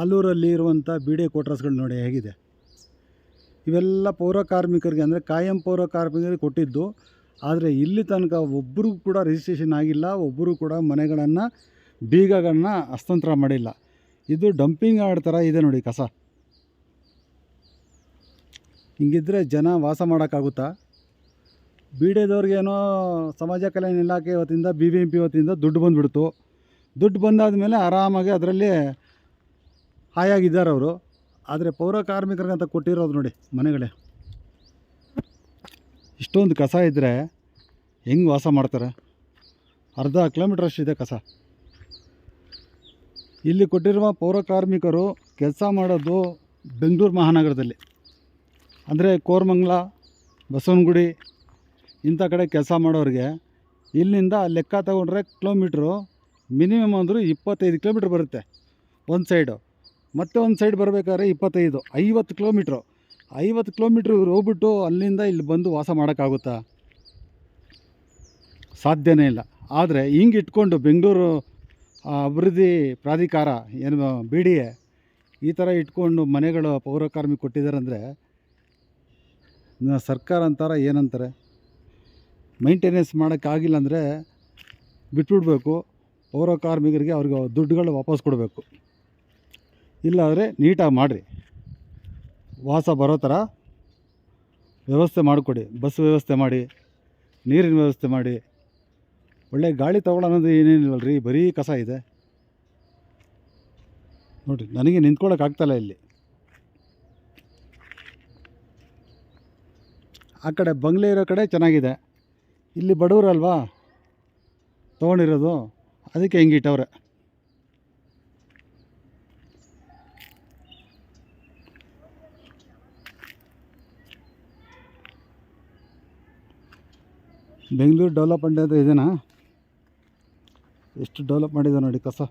ಆಲೂರಲ್ಲಿ ಇರುವಂಥ B D ಕ್ವಾರ್ಟರ್ಸ್ಗಳು ನೋಡಿ ಹೇಗಿದೆ. ಇವೆಲ್ಲ ಪೌರ ಕಾರ್ಮಿಕರಿಗೆ ಅಂದರೆ ಕಾಯಂ ಪೌರ ಕಾರ್ಮಿಕರಿಗೆ ಕೊಟ್ಟಿದ್ದು. ಆದರೆ ಇಲ್ಲಿ ತನಕ ಒಬ್ಬರಿಗೂ ಕೂಡ ರಿಜಿಸ್ಟ್ರೇಷನ್ ಆಗಿಲ್ಲ ಒಬ್ಬರು ಕೂಡ ಮನೆಗಳನ್ನು, ಬೀಗಗಳನ್ನ ಹಸ್ತಾಂತರ ಮಾಡಿಲ್ಲ. ಇದು ಡಂಪಿಂಗ್ ಯಾರ್ಡ್ ಥರ ಇದೆ ನೋಡಿ ಕಸ. ಹಿಂಗಿದ್ರೆ ಜನ ವಾಸ ಮಾಡೋಕ್ಕಾಗುತ್ತಾ? ಬೀಡೆದವ್ರಿಗೇನೋ ಸಮಾಜ ಕಲ್ಯಾಣ ಇಲಾಖೆ ವತಿಯಿಂದ ಬಿ ಬಿ ಎಂ ಪಿ ವತಿಯಿಂದ ದುಡ್ಡು ಬಂದುಬಿಡ್ತು. ದುಡ್ಡು ಬಂದಾದ ಮೇಲೆ ಆರಾಮಾಗಿ ಅದರಲ್ಲಿ ಹಾಯಾಗಿದ್ದಾರೆ ಅವರು. ಆದರೆ ಪೌರ ಅಂತ ಕೊಟ್ಟಿರೋದು ನೋಡಿ ಮನೆಗಳೇ. ಇಷ್ಟೊಂದು ಕಸ ಇದ್ದರೆ ಹೆಂಗೆ ವಾಸ ಮಾಡ್ತಾರೆ? ಅರ್ಧ ಕಿಲೋಮೀಟ್ರ್ ಅಷ್ಟಿದೆ ಕಸ. ಇಲ್ಲಿ ಕೊಟ್ಟಿರುವ ಪೌರ ಕಾರ್ಮಿಕರು ಕೆಲಸ ಮಾಡೋದು ಬೆಂಗಳೂರು ಮಹಾನಗರದಲ್ಲಿ. ಅಂದರೆ ಕೋರಮಂಗಲ, ಬಸವನಗುಡಿ, ಇಂಥ ಕಡೆ ಕೆಲಸ ಮಾಡೋರಿಗೆ ಇಲ್ಲಿಂದ ಲೆಕ್ಕ ತಗೊಂಡ್ರೆ ಕಿಲೋಮೀಟ್ರು ಮಿನಿಮಮ್ ಅಂದರೂ ಇಪ್ಪತ್ತೈದು ಕಿಲೋಮೀಟ್ರ್ ಬರುತ್ತೆ. ಒಂದು ಸೈಡು ಮತ್ತೆ ಒಂದು ಸೈಡ್ ಬರಬೇಕಾದ್ರೆ ಇಪ್ಪತ್ತೈದು, ಐವತ್ತು ಕಿಲೋಮೀಟ್ರು ಐವತ್ತು ಕಿಲೋಮೀಟ್ರ್ ಹೋಗ್ಬಿಟ್ಟು ಅಲ್ಲಿಂದ ಇಲ್ಲಿ ಬಂದು ವಾಸ ಮಾಡೋಕ್ಕಾಗುತ್ತಾ? ಸಾಧ್ಯನೇ ಇಲ್ಲ. ಆದರೆ ಹಿಂಗೆ ಇಟ್ಕೊಂಡು ಬೆಂಗಳೂರು ಅಭಿವೃದ್ಧಿ ಪ್ರಾಧಿಕಾರ, ಏನು, ಬಿ ಡಿ ಎ ಈ ಥರ ಇಟ್ಕೊಂಡು ಮನೆಗಳು ಪೌರಕಾರ್ಮಿ ಕೊಟ್ಟಿದ್ದಾರೆ ಅಂದರೆ ಸರ್ಕಾರ ಅಂತಾರ ಏನಂತಾರೆ? ಮೈಂಟೆನೆನ್ಸ್ ಮಾಡೋಕ್ಕಾಗಿಲ್ಲ ಅಂದರೆ ಬಿಟ್ಬಿಡ್ಬೇಕು. ಪೌರ ಕಾರ್ಮಿಕರಿಗೆ ಅವ್ರಿಗೆ ದುಡ್ಡುಗಳು ವಾಪಸ್ ಕೊಡಬೇಕು. ಇಲ್ಲಾದರೆ ನೀಟಾಗಿ ಮಾಡಿರಿ. ವಾಸ ಬರೋ ಥರ ವ್ಯವಸ್ಥೆ ಮಾಡಿಕೊಡಿ. ಬಸ್ ವ್ಯವಸ್ಥೆ ಮಾಡಿ, ನೀರಿನ ವ್ಯವಸ್ಥೆ ಮಾಡಿ. ಒಳ್ಳೆ ಗಾಳಿ ತಗೊಳ್ಳೋದು ಏನೇನಿಲ್ವಲ್ಲ ರೀ ಬರೀ ಕಸ ಇದೆ. ನೋಡಿರಿ, ನನಗೆ ನಿಂತ್ಕೊಳ್ಳೋಕ್ಕಾಗ್ತಲ್ಲ ಇಲ್ಲಿ ಆ ಕಡೆ ಬಂಗ್ಲೆ ಇರೋ ಕಡೆ ಚೆನ್ನಾಗಿದೆ. ಇಲ್ಲಿ ಬಡವರಲ್ವಾ? ತೊಗೊಂಡಿರೋದು. ಅದಕ್ಕೆ ಹಿಂಗಿಟ್ಟವ್ರೆ ಬೆಂಗಳೂರು ಡೆವಲಪ್ಮೆಂಟ್ ಅಂತ ಇದೆನಾ? ಎಷ್ಟು ಡೆವಲಪ್ ಮಾಡಿದ್ದಾರೆ ನೋಡಿ ಕಸ.